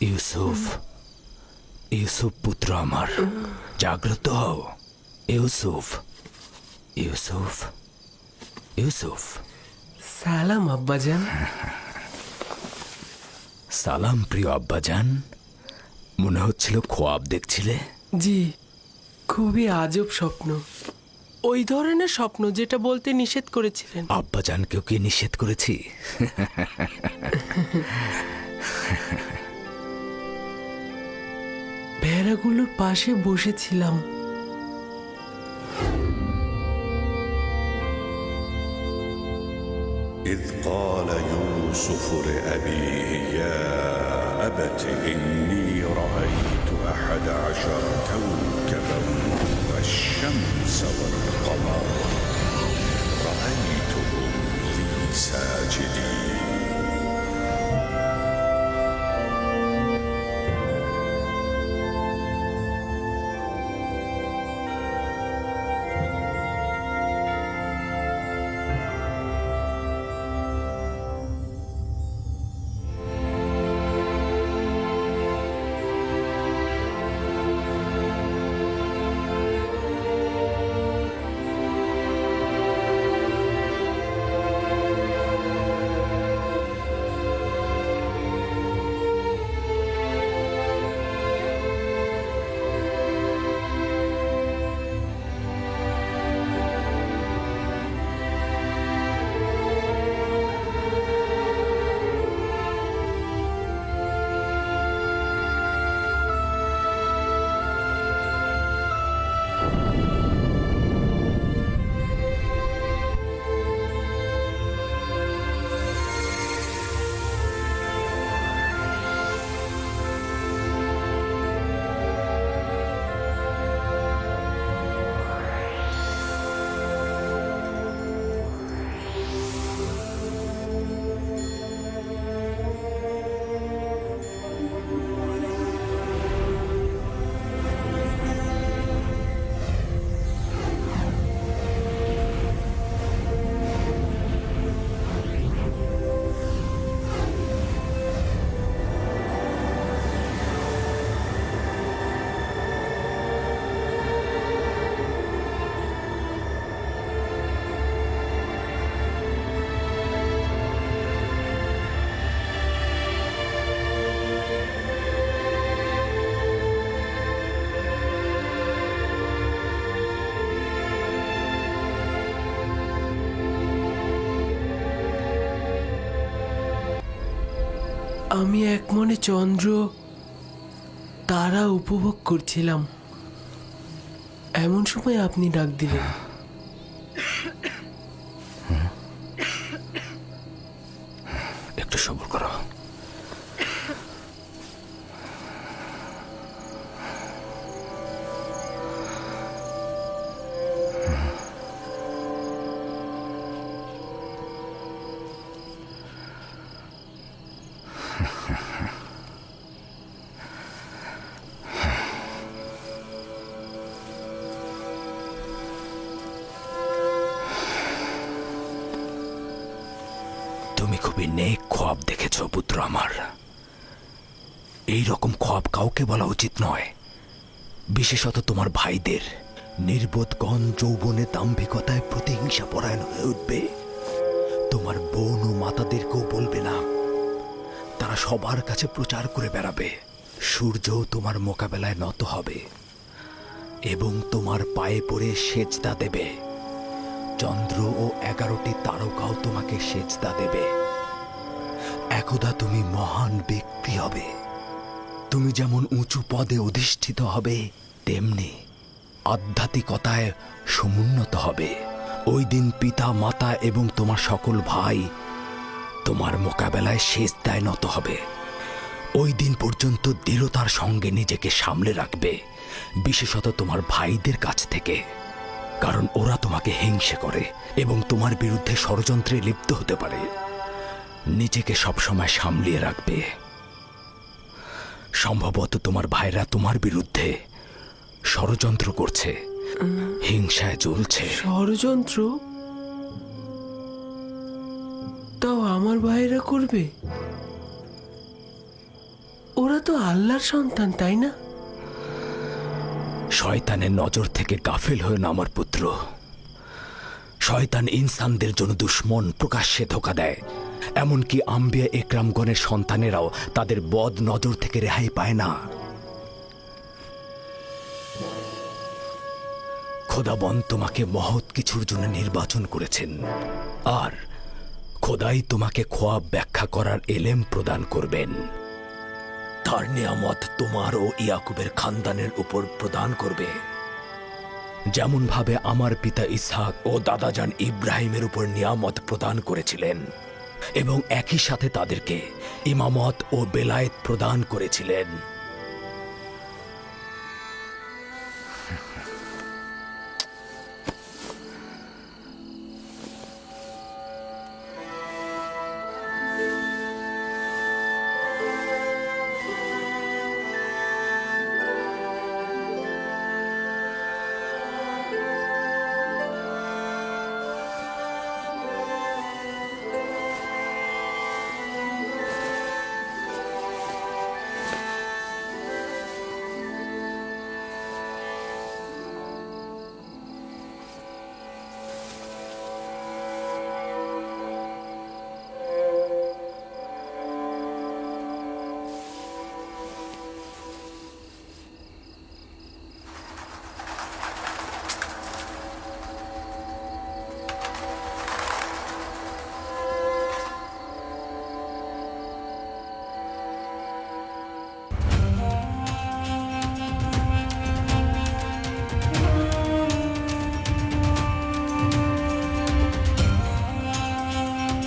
ইউসুফ ইউসুফ পুত্র আমার জাগ্রত হও ইউসুফ ইউসুফ ইউসুফ সালাম আব্বাজান। সালাম প্রিয় আব্বাজান। মনে হচ্ছিল খোয়াব দেখছিলে? জি খুবই আজব স্বপ্ন। ওই ধরনের স্বপ্ন যেটা বলতে নিষেধ করেছিলেন। আব্বাজানকেও কি নিষেধ করেছি? ভেড়াগুলোর পাশে বসেছিলাম। إذ قال يوسف لأبيه يا أبت إني رأيت أحد عشر كوكبا والشمس والقمر رأيتهم لي ساجدين. আমি এক মনে চন্দ্র তারা উপভোগ করছিলাম। এমন সময় আপনি ডাক দিলেন। একটু সবর করো। তুমি খুবই নেক খোয়াব দেখেছ, পুত্র আমার। এই রকম খোয়াব কাউকে বলা উচিত নয়। বিশেষত তোমার ভাইদের নির্বোধগণ যৌবনে দাম্ভিকতায় প্রতিহিংসা পরায়ণ হয়ে উঠবে। তোমার বোন ও মাতাদেরকেও বলবে না তারা সবার কাছে প্রচার করে বেড়াবে। সূর্য তোমার মোকাবেলায় নত হবে এবং তোমার পায়ে পড়ে সেজদা দেবে। চন্দ্র ও এগারোটি তারকাও তোমাকে সেজদা দেবে। একদা তুমি মহান ব্যক্তি হবে। তুমি যেমন উঁচু পদে অধিষ্ঠিত হবে, তেমনি আধ্যাত্মিকতায় সমুন্নত হবে। ওই দিন পিতা, মাতা এবং তোমার সকল ভাই তোমার মোকাবেলায় শেষ দায় নত হবে। ওই দিন পর্যন্ত দৃঢ়তার সঙ্গে নিজেকে সামলে রাখবে, বিশেষত তোমার ভাইদের কাছ থেকে। কারণ ওরা তোমাকে হিংসে করে এবং তোমার বিরুদ্ধে ষড়যন্ত্রে লিপ্ত হতে পারে। নিজেকে সবসময় সামলিয়ে রাখবে। সম্ভবত তোমার ভাইরা তোমার বিরুদ্ধে ষড়যন্ত্র করছে, হিংসায় জ্বলছে। ষড়যন্ত্র? আমার ভাইয়েরা করবে? ওরা তো আল্লাহর সন্তান, তাই না? শয়তানের নজর থেকে গাফিল হয়ে না আমার পুত্র। শয়তান ইনসানদের জন্য দুশ্মন প্রকাশ্যে ধোকা দেয়। এমনকি আম্বিয়া একরামগণের সন্তানেরাও তাদের বদ নজর থেকে রেহাই পায় না। খোদাবন তোমাকে মহৎ কিছুর জন্য নির্বাচন করেছেন। আর খোদাই তোমাকে খোয়াব ব্যাখ্যা করার এলেম প্রদান করবেন। তার নিয়ামত তোমার ও ইয়াকুবের খানদানের উপর প্রদান করবে। যেমন ভাবে আমার পিতা ইসহাক ও দাদাজান ইব্রাহিমের উপর নিয়ামত প্রদান করেছিলেন, এবং একই সাথে তাদেরকে ইমামত ও বেলায়েত প্রদান করেছিলেন।